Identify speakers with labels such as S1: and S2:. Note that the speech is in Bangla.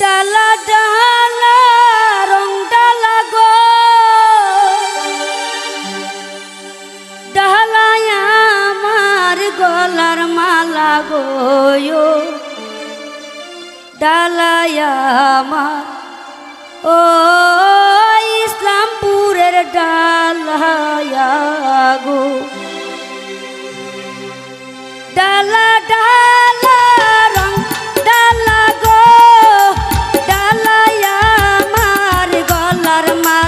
S1: ডালা ডালা, রং ডালা গো। ডালায় আমার গলার মালা গো ডালায় আমার, ও ইসলামপুরের ডালায়া গো ডালা ডালা sama